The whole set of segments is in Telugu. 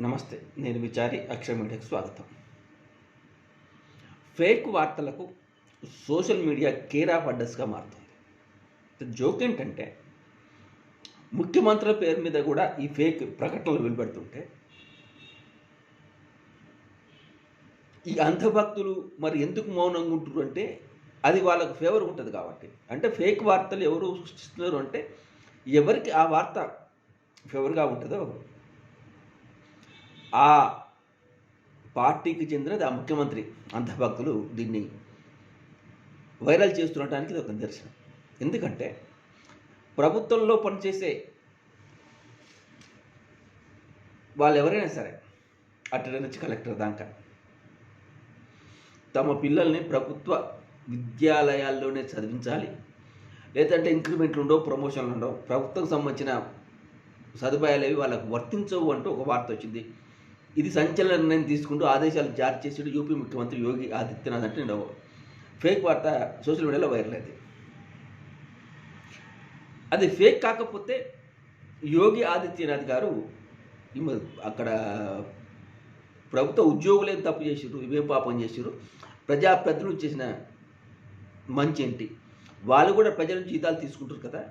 నమస్తే నేను విచారి అక్షర మీడియాకు స్వాగతం. ఫేక్ వార్తలకు సోషల్ మీడియా కేర్ ఆఫ్ అడ్రస్గా మారుతుంది. జోక్ ఏంటంటే ముఖ్యమంత్రుల పేరు మీద కూడా ఈ ఫేక్ ప్రకటనలు వెలువడుతుంటే ఈ అంధభక్తులు మరి ఎందుకు మౌనంగా ఉంటున్నారు అంటే అది వాళ్ళకు ఫేవర్ ఉంటుంది కాబట్టి. అంటే ఫేక్ వార్తలు ఎవరు సృష్టిస్తున్నారు అంటే ఎవరికి ఆ వార్త ఫేవర్గా ఉంటుందో ఆ పార్టీకి చెందినది ఆ ముఖ్యమంత్రి అంధభక్తులు దీన్ని వైరల్ చేస్తుండటానికి ఇది ఒక నిదర్శనం. ఎందుకంటే ప్రభుత్వంలో పనిచేసే వాళ్ళు ఎవరైనా సరే అటు నుంచి కలెక్టర్ దాకా తమ పిల్లల్ని ప్రభుత్వ విద్యాలయాల్లోనే చదివించాలి. లేదంటే ఇంక్రిమెంట్లు ఉండవు ప్రమోషన్లు ఉండవు. ప్రభుత్వం సంబంధించిన సదుపాయాలు ఏవి వాళ్ళకు వర్తించవు అంటూ ఒక వార్త వచ్చింది. ఇది సంచలన నిర్ణయం తీసుకుంటూ ఆదేశాలు జారీ చేసేడు యూపీ ముఖ్యమంత్రి యోగి ఆదిత్యనాథ్ అంటే నేను ఫేక్ వార్త సోషల్ మీడియాలో వైరల్ అయింది. అది ఫేక్ కాకపోతే యోగి ఆదిత్యనాథ్ గారు అక్కడ ప్రభుత్వ ఉద్యోగులు ఏం తప్పు చేసారు ఇవేం పాపం చేసారు ప్రజాప్రతినిధులు చేసిన మంచి ఏంటి? వాళ్ళు కూడా ప్రజల జీతాలు తీసుకుంటారు కదా?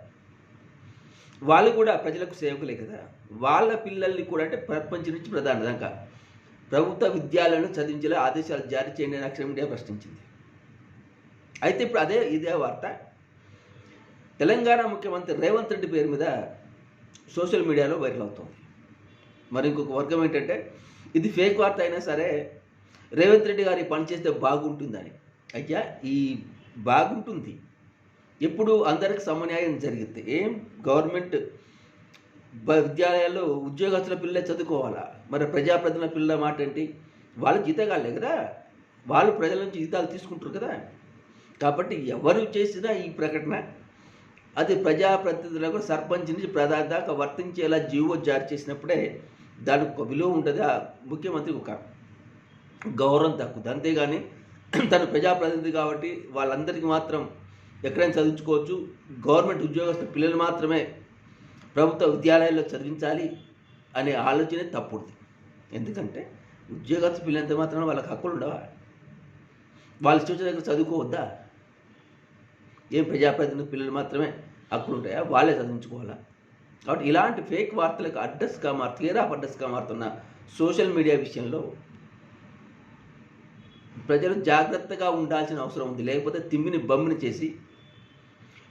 వాళ్ళు కూడా ప్రజలకు సేవకులే కదా. వాళ్ళ పిల్లల్ని కూడా అంటే ప్రపంచం నుంచి ప్రధాన దాకా. ప్రభుత్వ విద్యాలయంలో చదివించేలా ఆదేశాలు జారీ చేయండి అని అక్షరం మీడియా ప్రశ్నించింది. అయితే ఇప్పుడు అదే ఇదే వార్త. తెలంగాణ ముఖ్యమంత్రి రేవంత్ రెడ్డి పేరు మీద సోషల్ మీడియాలో వైరల్ అవుతుంది. మరి ఇంకొక వర్గం ఏంటంటే ఇది ఫేక్ వార్త అయినా సరే రేవంత్ రెడ్డి గారి పని చేస్తే బాగుంటుందని. అయ్యా ఈ బాగుంటుంది. ఎప్పుడు అందరికి సమన్యాయం జరిగితే ఏం గవర్నమెంట్ విద్యాలయాల్లో ఉద్యోగస్తుల పిల్లలే చదువుకోవాలా? మరి ప్రజాప్రతినిధుల పిల్లల మాట ఏంటి? వాళ్ళు జీతగాలే కదా? వాళ్ళు ప్రజల నుంచి జీతాలు తీసుకుంటారు కదా? కాబట్టి ఎవరు చేసినా ఈ ప్రకటన అది ప్రజాప్రతినిధులకు సర్పంచ్ నుంచి ప్రధాన దాకా వర్తించేలా జీవో జారీ చేసినప్పుడే దానికి ఒక విలువ ఉంటుంది. ఆ ముఖ్యమంత్రికి ఒక గౌరవం తక్కువ అంతేగాని తను ప్రజాప్రతినిధి కాబట్టి వాళ్ళందరికీ మాత్రం ఎక్కడైనా చదివించుకోవచ్చు గవర్నమెంట్ ఉద్యోగస్తుల పిల్లలు మాత్రమే ప్రభుత్వ విద్యాలయాల్లో చదివించాలి అనే ఆలోచనే తప్పుడుది. ఎందుకంటే ఉద్యోగస్తు పిల్లలంత మాత్రం వాళ్ళకి హక్కులు ఉండవా? వాళ్ళ సూచన దగ్గర చదువుకోవద్దా? ఏం ప్రజాప్రతినిధి పిల్లలు మాత్రమే హక్కులు ఉంటాయా? వాళ్ళే చదివించుకోవాలా? కాబట్టి ఇలాంటి ఫేక్ వార్తలకు అడ్రస్గా మారు తీరా అడ్రస్గా మారుతున్న సోషల్ మీడియా విషయంలో ప్రజలు జాగ్రత్తగా ఉండాల్సిన అవసరం ఉంది. లేకపోతే తిమ్మిని బమ్మిని చేసి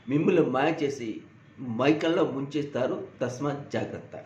మిమ్మల్ని మాయ చేసి మైకల్లో ముంచేస్తారు. తస్మాత్ జాగ్రత్త.